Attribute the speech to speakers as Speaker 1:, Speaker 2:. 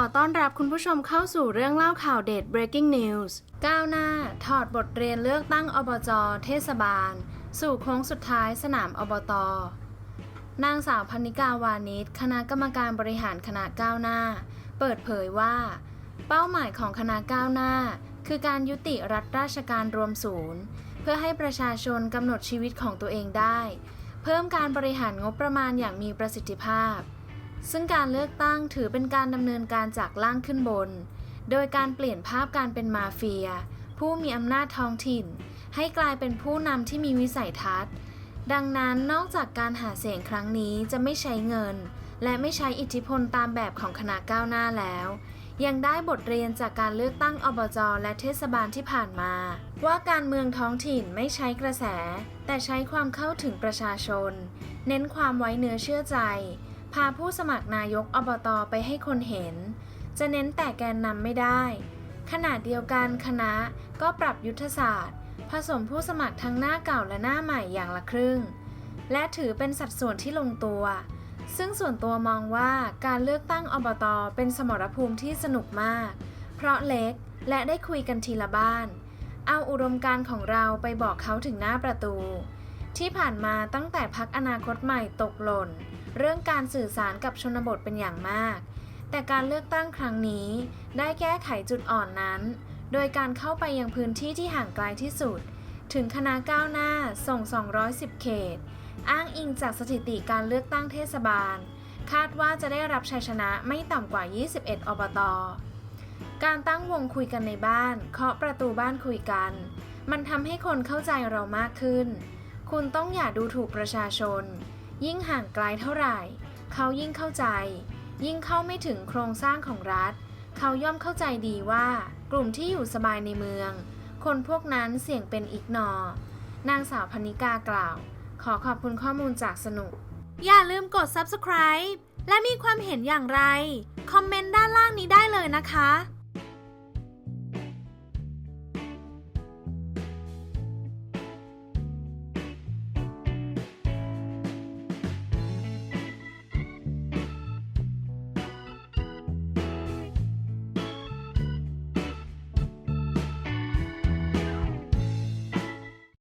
Speaker 1: อต้อนรับคุณผู้ชมเข้าสู่เรื่องเล่าข่าวเด็ด breaking news ก้าวหน้า ถอดบทเรียนเลือกตั้งอบจ เทศบาล สู่โค้งสุดท้ายสนามอบต นางสาวพนิกาวานิชคณะกรรมการบริหารคณะก้าวหน้า เปิดเผยว่า เป้าหมายของคณะก้าวหน้า คือการยุติรัฐราชการรวมศูนย์ เพื่อให้ประชาชนกำหนดชีวิตของตัวเองได้ เพิ่มการบริหารงบประมาณอย่างมีประสิทธิภาพ ซึ่งการเลือกตั้งถือเป็นการดำเนินการจากล่างขึ้นบน โดยการเปลี่ยนภาพการเป็นมาเฟีย ผู้มีอำนาจท้องถิ่น ให้กลายเป็นผู้นำที่มีวิสัยทัศน์ ดังนั้นนอกจากการหาเสียงครั้งนี้จะไม่ใช้เงิน และไม่ใช้อิทธิพลตามแบบของคณะก้าวหน้าแล้ว ยังได้บทเรียนจากการเลือกตั้งอบจและเทศบาลที่ผ่านมา ว่าการเมืองท้องถิ่นไม่ใช้กระแส แต่ใช้ความเข้าถึงประชาชน เน้นความไว้เนื้อเชื่อใจ พาผู้สมัครนายกอบตไปให้คนเห็น จะเน้นแต่แกนนำไม่ได้ ขณะเดียวกันคณะก็ปรับยุทธศาสตร์ ผสมผู้สมัครทั้งหน้าเก่าและหน้าใหม่อย่างละครึ่ง และถือเป็นสัดส่วนที่ลงตัว ซึ่งส่วนตัวมองว่าการเลือกตั้งอบตเป็นสมรภูมิที่สนุกมาก เพราะเล็กและได้คุยกันทีละบ้าน เอาอุดมการของเราไปบอกเขาถึงหน้าประตู ที่ผ่านมาตั้งแต่พักอนาคตใหม่ตกหล่น เรื่องการสื่อสารกับชนบทเป็นอย่างมาก แต่การเลือกตั้งครั้งนี้ได้แก้ไขจุดอ่อนนั้น โดยการเข้าไปยังพื้นที่ที่ห่างไกลที่สุด ถึงคณะก้าวหน้าส่ง 210 เขต อ้างอิงจากสถิติการเลือกตั้งเทศบาล คาดว่าจะได้รับชัยชนะไม่ต่ำกว่า 21 อบตการตั้งวงคุยกันในบ้าน เคาะประตูบ้านคุยกัน มันทำให้คนเข้าใจเรามากขึ้น คุณต้องอย่าดูถูกประชาชน ยิ่งห่างไกลเท่าไหร่ เขายิ่งเข้าใจ ยิ่งเข้าไม่ถึงโครงสร้างของรัฐ เขาย่อมเข้าใจดีว่า กลุ่มที่อยู่สบายในเมือง คนพวกนั้นเสี่ยงเป็นอีกนอ นางสาวพนิกากล่าว ขอขอบคุณข้อมูลจากสนุก อย่าลืมกด subscribe และมีความเห็นอย่างไร คอมเมนต์ด้านล่างนี้ได้เลยนะคะ